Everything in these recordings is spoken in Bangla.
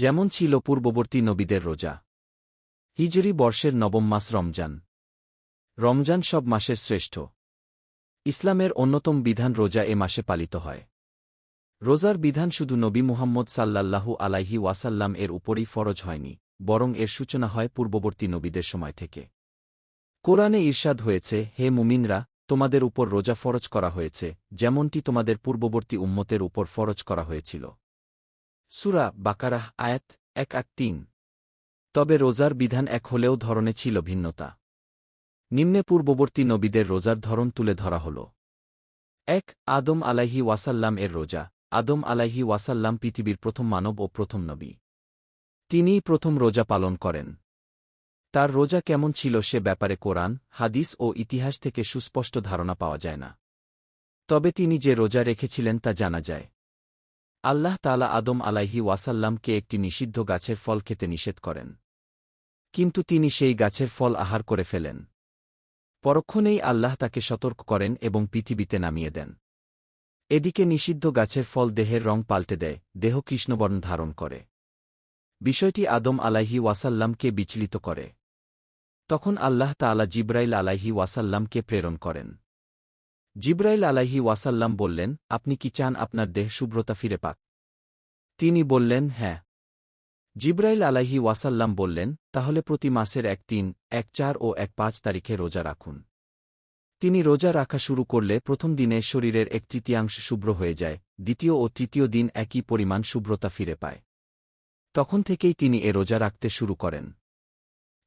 যেমন ছিল পূর্ববর্তী নবীদের রোজা। হিজরি বর্ষের নবম মাস রমজান। রমজান সব মাসের শ্রেষ্ঠ। ইসলামের অন্যতম বিধান রোজা এ মাসে পালিত হয়। রোজার বিধান শুধু নবী মুহাম্মদ সাল্লাল্লাহু আলাইহি ওয়াসাল্লাম এর উপরই ফরজ হয়নি, বরং এর সূচনা হয় পূর্ববর্তী নবীদের সময় থেকে। কোরআনে ঈর্ষাদ হয়েছে, হে মুমিনরা, তোমাদের উপর রোজা ফরজ করা হয়েছে, যেমনটি তোমাদের পূর্ববর্তী উম্মতের উপর ফরজ করা হয়েছিল। সুরা বাকারাহ, আয়াত এক এক তিন। তবে রোজার বিধান এক হলেও ধরনে ছিল ভিন্নতা। নিম্নে পূর্ববর্তী নবীদের রোজার ধরন তুলে ধরা হল। এক, আদম আলাইহি ওয়াসাল্লাম এর রোজা। আদম আলাইহি ওয়াসাল্লাম পৃথিবীর প্রথম মানব ও প্রথম নবী। তিনিই প্রথম রোজা পালন করেন। তার রোজা কেমন ছিল সে ব্যাপারে কোরআন, হাদিস ও ইতিহাস থেকে সুস্পষ্ট ধারণা পাওয়া যায় না। তবে তিনি যে রোজা রেখেছিলেন তা জানা যায়। আল্লাহ তালা আদম আলাইহি ওয়াসাল্লামকে একটি নিষিদ্ধ গাছের ফল খেতে নিষেধ করেন। কিন্তু তিনি সেই গাছের ফল আহার করে ফেলেন। পরক্ষণেই আল্লাহ তাকে সতর্ক করেন এবং পৃথিবীতে নামিয়ে দেন। এদিকে নিষিদ্ধ গাছের ফল দেহের রং পাল্টে দেয়, দেহ কৃষ্ণবর্ণ ধারণ করে। বিষয়টি আদম আলাহি ওয়াসাল্লামকে বিচলিত করে। তখন আল্লাহ তালা জিব্রাইল আলাইহি ওয়াসাল্লামকে প্রেরণ করেন। জিব্রাইল আলাইহি ওয়াসাল্লাম বললেন, আপনি কি চান আপনার দেহ শুভ্রতা ফিরে পাক? তিনি বললেন হ্যাঁ। জিব্রাইল আলাইহি ওয়াসাল্লাম বললেন, তাহলে প্রতি মাসের এক তিন, এক চার ও এক পাঁচ তারিখে রোজা রাখুন। তিনি রোজা রাখা শুরু করলে প্রথম দিনে শরীরের এক তৃতীয়াংশ শুভ্র হয়ে যায়, দ্বিতীয় ও তৃতীয় দিন একই পরিমাণ শুভ্রতা ফিরে পায়। তখন থেকেই তিনি এ রোজা রাখতে শুরু করেন।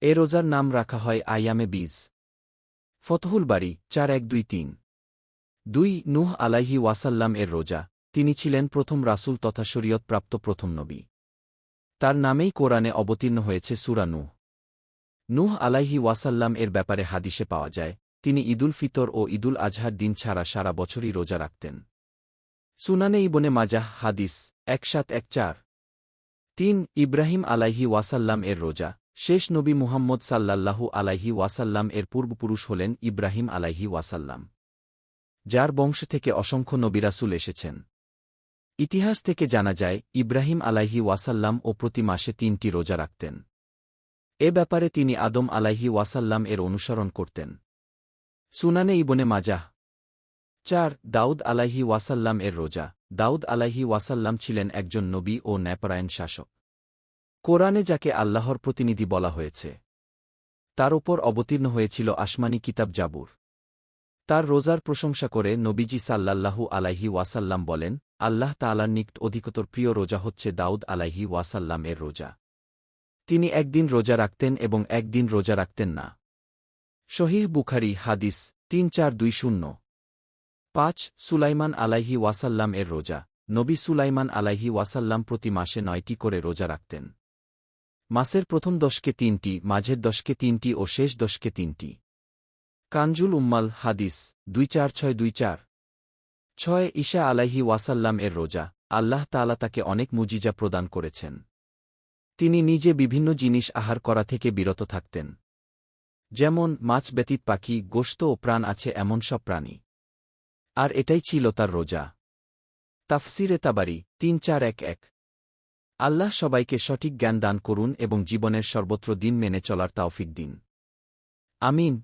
এ রোজার নাম রাখা হয় আয়ামে বীজ। ফতহুল বাড়ি চার এক দুই তিন। দুই, নুহ আলাইহি ওয়াসাল্লাম এর রোজা। তিনি ছিলেন প্রথম রাসুল তথা শরীয়তপ্রাপ্ত প্রথম নবী। তার নামেই কোরআনে অবতীর্ণ হয়েছে সুরা নুহ। নুহ আলাইহি ওয়াসাল্লাম এর ব্যাপারে হাদিসে পাওয়া যায়, তিনি ঈদুল ফিতর ও ঈদুল আজহার দিন ছাড়া সারা বছরই রোজা রাখতেন। সুনানে ইবনে মাজাহ হাদিস এক সাত এক চার। তিন, ইব্রাহিম আলাইহি ওয়াসাল্লাম এর রোজা। শেষ নবী মুহাম্মদ সাল্লাল্লাহু আলাইহি ওয়াসাল্লাম এর পূর্বপুরুষ হলেন ইব্রাহিম আলাইহি ওয়াসাল্লাম। যার বংশ থেকে অসংখ্য নবিরাসুল এসেছেন। ইতিহাস থেকে জানা যায়, ইব্রাহিম আলাইহি ওয়াসাল্লাম ও প্রতি মাসে তিনটি রোজা রাখতেন। এ ব্যাপারে তিনি আদম আলাইহি ওয়াসাল্লাম এর অনুসরণ করতেন। সুনানে ইবনে মাজাহ। চার, দাউদ আলাইহি ওয়াসাল্লাম এর রোজা। দাউদ আলাইহি ওয়াসাল্লাম ছিলেন একজন নবী ও ন্যাপরায়ণ শাসক। কোরআনে যাকে আল্লাহর প্রতিনিধি বলা হয়েছে, তার ওপর অবতীর্ণ হয়েছিল আসমানি কিতাব জাবুর। তার রোজার প্রশংসা করে নবীজি সাল্লাল্লাহু আলাইহি ওয়াসাল্লাম বলেন, আল্লাহ তালার নিকট অধিকতর প্রিয় রোজা হচ্ছে দাউদ আলাইহি ওয়াসাল্লাম এর রোজা। তিনি একদিন রোজা রাখতেন এবং একদিন রোজা রাখতেন না। শহীহ বুখারি হাদিস তিন চার দুই শূন্য। পাঁচ, সুলাইমান আলাইহি ওয়াসাল্লাম এর রোজা। নবী সুলাইমান আলাইহি ওয়াসাল্লাম প্রতি মাসে নয়টি করে রোজা রাখতেন। মাসের প্রথম দশকে তিনটি, মাঝের দশকে তিনটি ও শেষ দশকে তিনটি। কানজুল উম্মাল হাদিস, দুই চার ছয় দুই চার। ছয় ঈশা আলাইহি ওয়াসাল্লাম এর রোজা, আল্লাহ তালা তাকে অনেক মুজিজা প্রদান করেছেন। তিনি নিজে বিভিন্ন জিনিস আহার করা থেকে বিরত থাকতেন। যেমন, মাছ ব্যতীত পাখি গোস্ত ও প্রাণ আছে এমন সব প্রাণী। আর এটাই ছিল তার রোজা। তাফসিরে তাবারি, তিন চার এক এক। আল্লাহ সবাইকে সঠিক জ্ঞান দান করুন এবং জীবনের সর্বত্র দিন মেনে চলার তাওফিক দিন। আমিন।